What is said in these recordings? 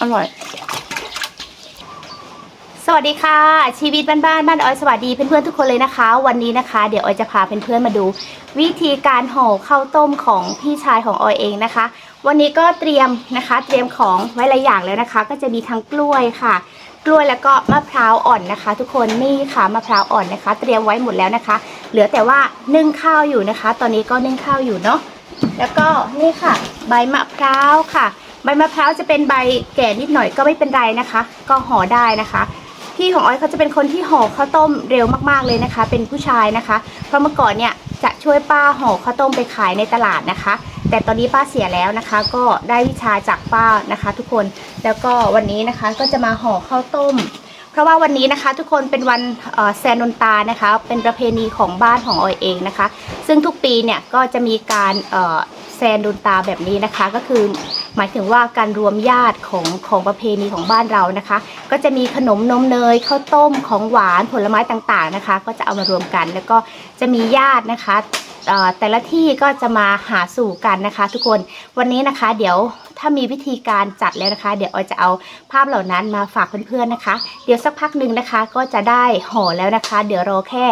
อร่อย สวัสดีค่ะ ชีวิตบ้านบ้านบ้านออยสวัสดีเพื่อนๆทุกคนเลยนะคะ วันนี้นะคะ เดี๋ยวออยจะพาเพื่อนๆมาดู วิธีการห่อข้าวต้มของพี่ชายของออยเองนะคะ วันนี้ก็เตรียมนะคะ เตรียมของไว้หลายอย่างแล้วนะคะ ก็จะมีทั้งกล้วยค่ะ กล้วยแล้วก็มะพร้าวอ่อนนะคะ ทุกคนนี่ค่ะมะพร้าวอ่อนนะคะ เตรียมไว้หมดแล้วนะคะ เหลือแต่ว่านึ่งข้าวอยู่นะคะ ตอนนี้ก็นึ่งข้าวอยู่เนาะ แล้วก็นี่ค่ะ ใบมะพร้าวค่ะ ใบมะพร้าวจะเป็นใบแก่นิดหน่อยก็ไม่เป็นไรนะคะ ก็ห่อได้นะคะพี่ของออยเขาจะเป็นคนที่ห่อข้าวต้มเร็วมากๆเลยนะคะ เป็นผู้ชายนะคะ เพราะเมื่อก่อนเนี่ยจะช่วยป้าห่อข้าวต้มไปขายในตลาดนะคะ แต่ตอนนี้ป้าเสียแล้วนะคะ ก็ได้วิชาจากป้านะคะ ทุกคนแล้วก็วันนี้นะคะก็จะมาห่อข้าวต้ม เพราะว่าวันนี้นะคะทุกคนเป็นวันแซนนนตานะคะ เป็นประเพณีของบ้านของออยเองนะคะ ซึ่งทุกปีเนี่ยก็จะมีการแซนดนตาแบบนี้นะคะก็คือหมายถึงว่าการรวมญาติของของประเพณีของบ้านเรานะคะ ก็จะมีขนมนมเนยข้าวต้มของหวานผลไม้ต่างๆนะคะ ก็จะเอามารวมกันแล้วก็จะมีญาตินะคะ แต่ละที่ก็จะมาหาสู่กันนะคะ ทุกคนวันนี้นะคะ เดี๋ยวถ้ามีวิธีการจัดแล้วนะคะ เดี๋ยวออยจะเอาภาพเหล่านั้นมาฝากเพื่อนๆนะคะ เดี๋ยวสักพักหนึ่งนะคะ ก็จะได้ห่อแล้วนะคะ เดี๋ยวรอแค่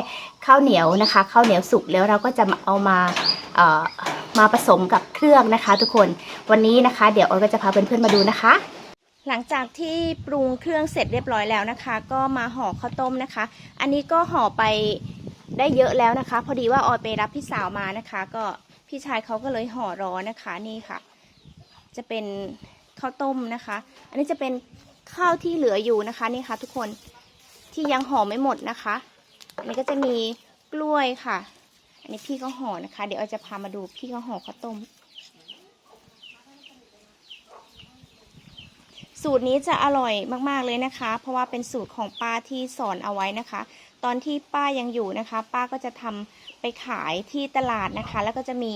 ข้าวเหนียวนะคะข้าวเหนียวสุกแล้วเราก็จะเอามาเอ่อมาผสมกับเครื่องนะคะ ทุกคนวันนี้นะคะ เดี๋ยวออยก็จะพาเพื่อนๆมาดูนะคะหลังจากที่ปรุงเครื่องเสร็จเรียบร้อยแล้วนะคะ ก็มาห่อข้าวต้มนะคะ อันนี้ก็ห่อไป ได้เยอะแล้วนะคะ พอดีว่าออยไปรับพี่สาวมานะคะ ก็พี่ชายเขาก็เลยห่อรอนะคะนี่ค่ะ จะเป็นข้าวต้มนะคะ อันนี้จะเป็นข้าวที่เหลืออยู่นะคะนี่ค่ะทุกคนที่ยังห่อไม่หมดนะคะ อันนี้ก็จะมีกล้วยค่ะ อันนี้พี่เขาห่อนะคะ เดี๋ยวเราจะพามาดูพี่เขาห่อข้าวต้ม สูตรนี้จะอร่อยมากๆเลยนะคะ เพราะว่าเป็นสูตรของป้าที่สอนเอาไว้นะคะ ตอนที่ป้ายังอยู่นะคะ ป้าก็จะทำไปขายที่ตลาดนะคะ แล้วก็จะมี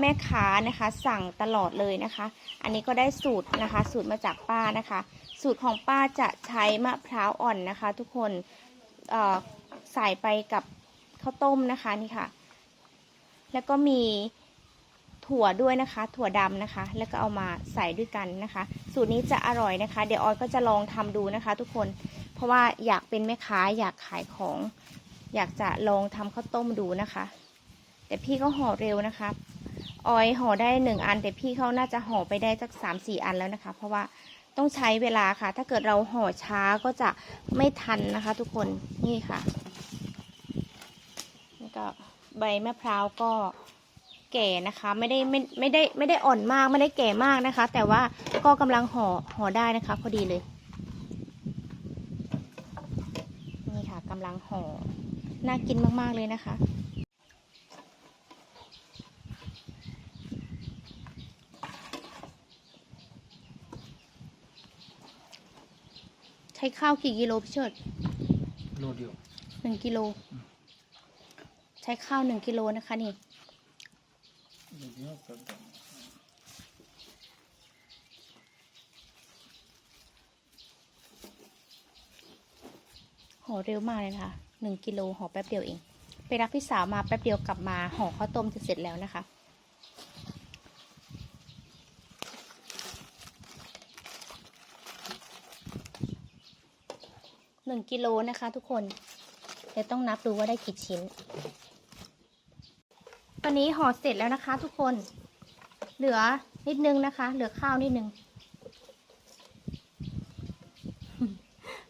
แม่ค้านะคะ สั่งตลอดเลยนะคะ อันนี้ก็ได้สูตรนะคะ สูตรมาจากป้านะคะ สูตรของป้าจะใช้มะพร้าวอ่อนนะคะ ทุกคนเออใส่ไปกับข้าวต้มนะคะนี่ค่ะ แล้วก็มีถั่วด้วยนะคะ ถั่วดำนะคะ แล้วก็เอามาใส่ด้วยกันนะคะ สูตรนี้จะอร่อยนะคะ เดี๋ยวออยก็จะลองทำดูนะคะ ทุกคน ราะว่าอยากเป็นแม่ค้าอยากขายของ อยากจะลองทำข้าวต้มดูนะคะ แต่พี่เขาห่อเร็วนะคะออยห่อได้หนึ่งอัน แต่พี่เขาน่าจะห่อไปได้สักสามสี่อันแล้วนะคะ เพราะว่าต้องใช้เวลาค่ะ ถ้าเกิดเราห่อช้าก็จะไม่ทันนะคะ ทุกคนนี่ค่ะนี่ก็ใบมะพร้าวก็แก่นะคะ ไม่ได้ไม่ไม่ได้ไม่ได้อ่อนมากไม่ได้แก่มากนะคะ แต่ว่าก็กำลังห่อห่อได้นะคะ พอดีเลย นี่ค่ะกำลังห่อ น่ากินมาก ๆ เลยนะคะ ใช้ข้าวกี่กิโลพี่เชิดโลเดียวหนึ่งกิโล ใช้ข้าวหนึ่งกิโลนะคะนี่ โลเดียวก็ได้ ห่อเร็วมากเลยนะคะหนึ่งกิโลห่อแป๊บเดียวเอง ไปรับพี่สาวมาแป๊บเดียวกลับมาห่อข้าวต้มจะเสร็จแล้วนะคะ หนึ่งกิโลนะคะทุกคนเดี๋ยวต้องนับดูว่าได้กี่ชิ้นตอนนี้ห่อเสร็จแล้วนะคะทุกคน เหลือนิดนึงนะคะ เหลือข้าวนิดนึง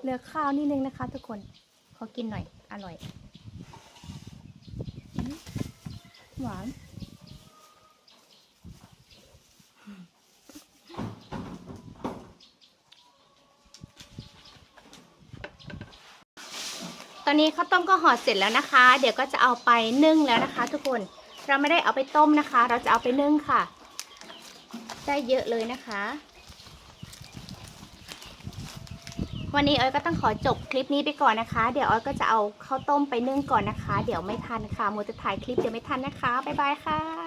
เหลือข้าวนิดนึงนะคะ ทุกคนขอกินหน่อย อร่อย หวานตอนนี้ข้าวต้มก็ห่อเสร็จแล้วนะคะ เดี๋ยวก็จะเอาไปนึ่งแล้วนะคะ ทุกคนเราไม่ได้เอาไปต้มนะคะ เราจะเอาไปนึ่งค่ะ ได้เยอะเลยนะคะ วันนี้ออยก็ต้องขอจบคลิปนี้ไปก่อนนะคะ เดี๋ยวออยก็จะเอาข้าวต้มไปนึ่งก่อนนะคะ เดี๋ยวไม่ทันค่ะโมจะถ่ายคลิปเดี๋ยวไม่ทันนะคะ บ๊ายบายค่ะ